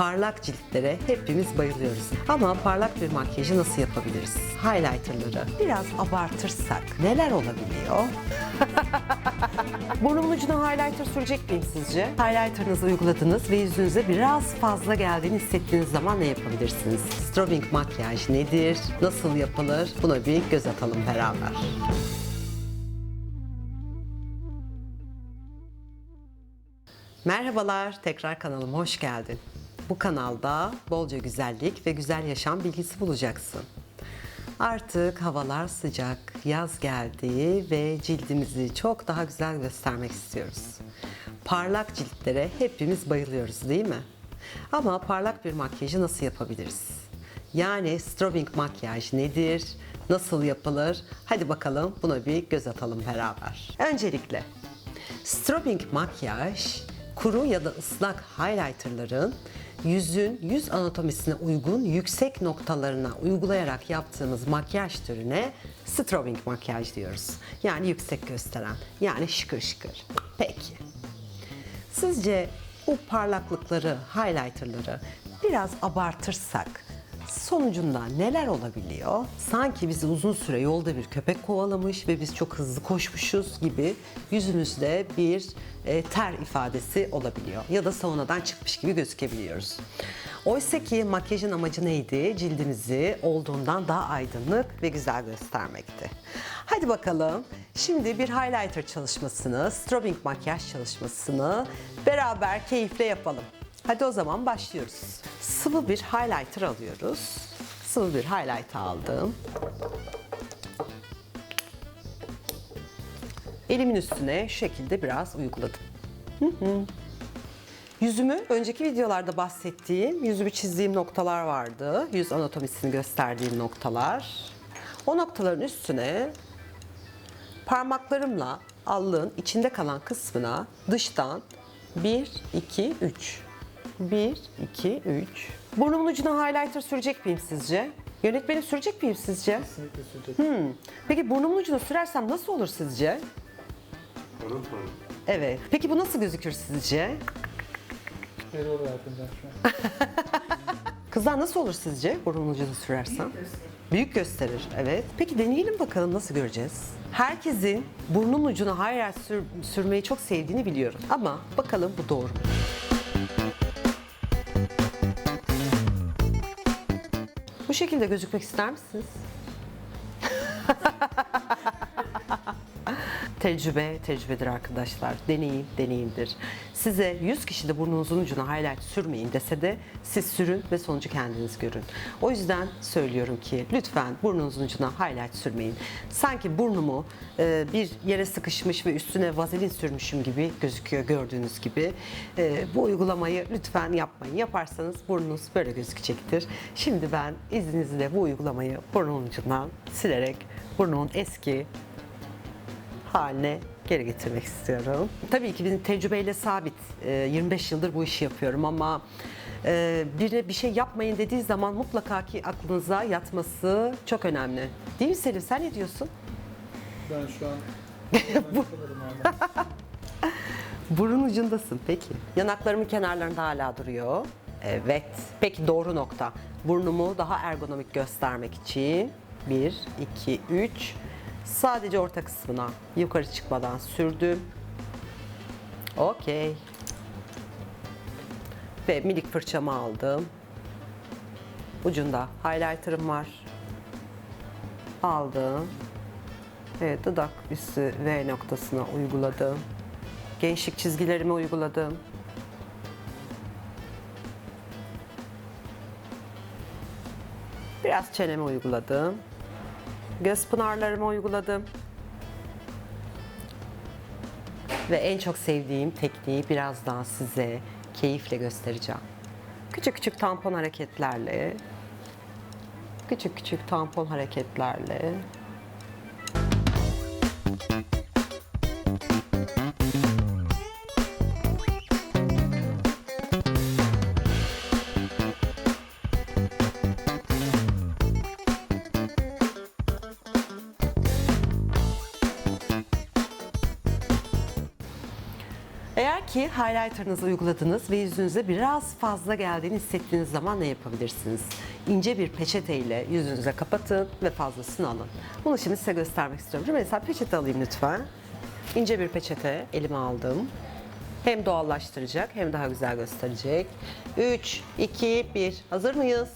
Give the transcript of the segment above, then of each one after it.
Parlak ciltlere hepimiz bayılıyoruz. Ama parlak bir makyajı nasıl yapabiliriz? Highlighterları biraz abartırsak neler olabiliyor? Burnumun ucuna highlighter sürecek miyim sizce? Highlighterınızı uyguladınız ve yüzünüze biraz fazla geldiğini hissettiğiniz zaman ne yapabilirsiniz? Strobing makyaj nedir? Nasıl yapılır? Buna bir göz atalım beraber. Merhabalar, tekrar kanalıma hoş geldin. Bu kanalda bolca güzellik ve güzel yaşam bilgisi bulacaksın. Artık havalar sıcak, yaz geldi ve cildimizi çok daha güzel göstermek istiyoruz. Parlak ciltlere hepimiz bayılıyoruz değil mi? Ama parlak bir makyajı nasıl yapabiliriz? Yani strobing makyaj nedir? Nasıl yapılır? Hadi bakalım buna bir göz atalım beraber. Öncelikle strobing makyaj kuru ya da ıslak highlighterların yüzün yüz anatomisine uygun yüksek noktalarına uygulayarak yaptığımız makyaj türüne strobing makyaj diyoruz. Yani yüksek gösteren, yani şıkır şıkır. Peki. Sizce bu parlaklıkları, highlighterları biraz abartırsak sonucunda neler olabiliyor? Sanki bizi uzun süre yolda bir köpek kovalamış ve biz çok hızlı koşmuşuz gibi yüzümüzde bir e, ter ifadesi olabiliyor. Ya da saunadan çıkmış gibi gözükebiliyoruz. Oysa ki makyajın amacı neydi? Cildimizi olduğundan daha aydınlık ve güzel göstermekti. Hadi bakalım şimdi bir highlighter çalışmasını, strobing makyaj çalışmasını beraber keyifle yapalım. Hadi o zaman başlıyoruz. Sıvı bir highlighter alıyoruz. Sıvı bir highlighter aldım. Elimin üstüne şu şekilde biraz uyguladım. Hı hı. Yüzümü önceki videolarda bahsettiğim, yüzümü çizdiğim noktalar vardı. Yüz anatomisini gösterdiğim noktalar. O noktaların üstüne parmaklarımla allığın içinde kalan kısmına dıştan 1, 2, 3. 1, 2, 3. Burnumun ucuna highlighter sürecek miyim sizce? Yönetmenim sürecek miyim sizce? Kesinlikle sürecek. Hmm. Peki burnumun ucuna sürersem nasıl olur sizce? Pırıl pırıl. Evet. Peki bu nasıl gözükür sizce? Error verdim ben şu an. Kızlar nasıl olur sizce burnumun ucuna sürersem? Büyük gösterir, evet. Peki deneyelim bakalım nasıl göreceğiz? Herkesin burnun ucuna highlight sür- sürmeyi çok sevdiğini biliyorum. Ama bakalım bu doğru mu? Şekilde gözükmek ister misiniz? Tecrübe, tecrübedir arkadaşlar. Deneyim, deneyimdir. Size 100 kişi de burnunuzun ucuna highlight sürmeyin dese de siz sürün ve sonucu kendiniz görün. O yüzden söylüyorum ki lütfen burnunuzun ucuna highlight sürmeyin. Sanki burnumu e, bir yere sıkışmış ve üstüne vazelin sürmüşüm gibi gözüküyor gördüğünüz gibi. E, bu uygulamayı lütfen yapmayın. Yaparsanız burnunuz böyle gözükecektir. Şimdi ben izninizle bu uygulamayı burnumun ucundan silerek burnumun eski haline geri getirmek istiyorum. Tabii ki benim tecrübeyle sabit. e, 25 yıldır bu işi yapıyorum ama e, birine bir şey yapmayın dediği zaman mutlaka ki aklınıza yatması çok önemli. Değil mi Selim? Sen ne diyorsun? Ben şu an bu... Burun ucundasın peki. Yanaklarımın kenarlarında hala duruyor. Evet. Peki doğru nokta. Burnumu daha ergonomik göstermek için 1, 2, 3 sadece orta kısmına yukarı çıkmadan sürdüm. Okey. Ve minik fırçamı aldım. Ucunda highlighter'ım var. Aldım. Evet, dudak üstü V noktasına uyguladım. Gençlik çizgilerimi uyguladım. Biraz çeneme uyguladım. Göz pınarlarıma uyguladım. Ve en çok sevdiğim tekniği birazdan size keyifle göstereceğim. Küçük küçük tampon hareketlerle küçük küçük tampon hareketlerle Eğer Belki highlighter'ınızı uyguladınız ve yüzünüze biraz fazla geldiğini hissettiğiniz zaman ne yapabilirsiniz? İnce bir peçeteyle yüzünüze kapatın ve fazlasını alın. Bunu şimdi size göstermek istiyorum. Mesela peçete alayım lütfen. İnce bir peçete elime aldım. Hem doğallaştıracak hem daha güzel gösterecek. 3, 2, 1. Hazır mıyız?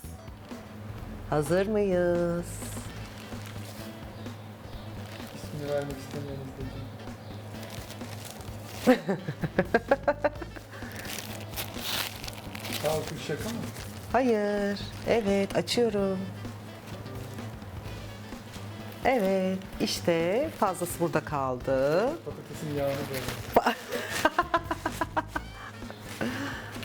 Hazır mıyız? İsmini vermek istemiyoruz Kalkın şaka mı? Hayır. Evet, açıyorum. Evet, işte fazlası burada kaldı. Patatesin yağını böyle.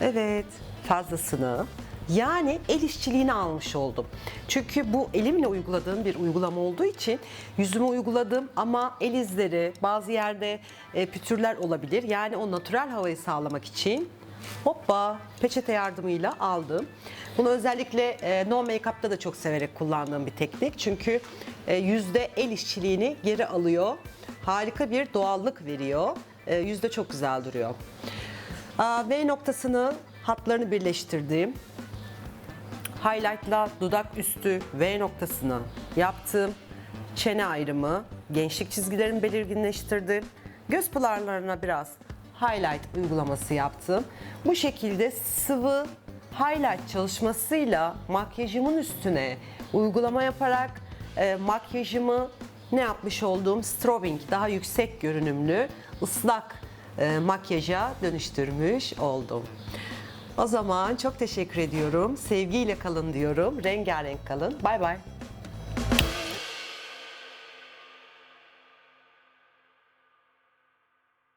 Evet, fazlasını. Yani el işçiliğini almış oldum. Çünkü bu elimle uyguladığım bir uygulama olduğu için yüzüme uyguladım ama el izleri, bazı yerde e, pütürler olabilir. Yani o natürel havayı sağlamak için hoppa peçete yardımıyla aldım. Bunu özellikle e, no make-up'ta da çok severek kullandığım bir teknik. Çünkü e, yüzde el işçiliğini geri alıyor. Harika bir doğallık veriyor. E, yüzde çok güzel duruyor. Aa, V noktasını hatlarını birleştirdim. Highlight'la dudak üstü V noktasını yaptım. Çene ayrımı, gençlik çizgilerimi belirginleştirdim. Göz pınarlarına biraz highlight uygulaması yaptım. Bu şekilde sıvı highlight çalışmasıyla makyajımın üstüne uygulama yaparak e, makyajımı ne yapmış olduğum strobing daha yüksek görünümlü ıslak e, makyaja dönüştürmüş oldum. O zaman çok teşekkür ediyorum. Sevgiyle kalın diyorum. Rengarenk kalın. Bay bay.